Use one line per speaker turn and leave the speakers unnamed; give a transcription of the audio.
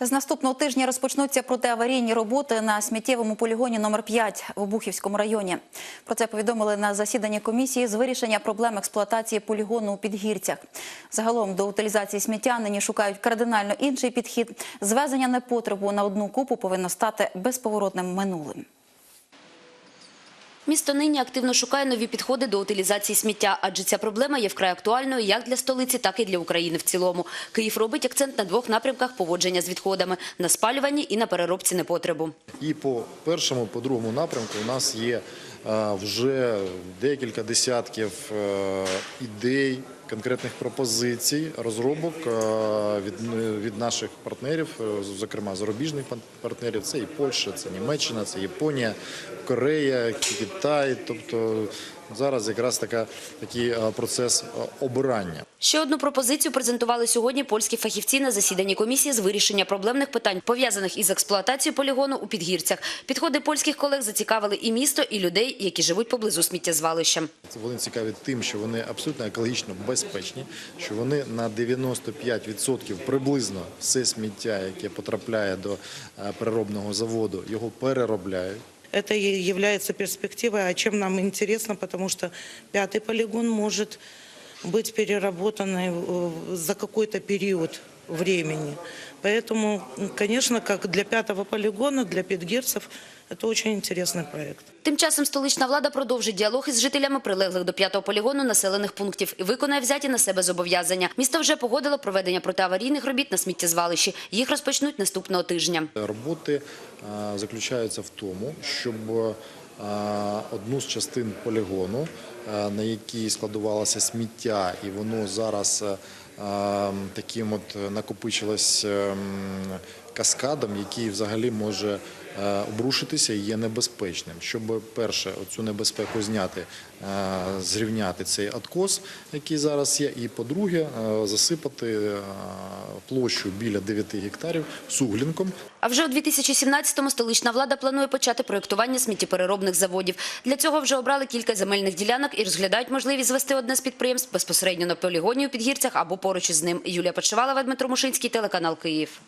З наступного тижня розпочнуться протиаварійні роботи на сміттєвому полігоні номер 5 в Обухівському районі. Про це повідомили на засіданні комісії з вирішення проблем експлуатації полігону у Підгірцях. Загалом до утилізації сміття нині шукають кардинально інший підхід. Звезення непотребу на одну купу повинно стати безповоротним минулим.
Місто нині активно шукає нові підходи до утилізації сміття, адже ця проблема є вкрай актуальною як для столиці, так і для України в цілому. Київ робить акцент на двох напрямках поводження з відходами – на спалюванні і на переробці непотребу.
І по першому, по другому напрямку у нас є е, вже декілька десятків е, ідей, конкретних пропозицій, розробок е, від, від наших партнерів, е, зокрема зарубіжних партнерів. Це і Польща, це Німеччина, це Японія, Корея, Китай. Тобто зараз якраз така такий е, процес е, обирання.
Ще одну пропозицію презентували сьогодні польські фахівці на засіданні комісії з вирішення проблемних питань, пов'язаних із експлуатацією полігону у Підгірцях. Підходи польських колег зацікавили і місто, і людей, які живуть поблизу сміттєзвалища.
Це Вони цікаві тим, що вони абсолютно екологічно безпечні, що вони на 95% приблизно все сміття, яке потрапляє до е, переробного заводу, його переробляють.
Это и является перспективой, а чем нам интересно, потому что пятый полигон может быть переработанный э, за какой-то период времени. Поэтому, м, конечно, как для пятого полигона, для пятгерцев, это очень интересный проект.
Тим часом столична влада продовжить діалог із жителями прилеглих до п'ятого полігону населених пунктів і виконає взяті на себе зобов'язання. Місто вже погодило проведення протиаварійних робіт на сміттєзвалищі. Їх розпочнуть наступного тижня.
Роботи е, заключаються в тому, щоб е, одну з частин полігону, е, на якій складувалося сміття, і воно зараз е, таким от накопичилось е, м, каскадом, який взагалі може е, обрушитися і є небезпечним. Щоб перше цю небезпеку зняти, е, зрівняти цей откос, який зараз є, і по-друге, е, засипати площу біля 9 гектарів суглінком,
А вже у 2017-му столична влада планує почати проєктування сміттєпереробних заводів. Для цього вже обрали кілька земельних ділянок і розглядають можливість звести одне з підприємств безпосередньо на полігоні у Підгірцях або поруч із ним. Юлія Почивалова, Дмитро Мушинський, телеканал Київ.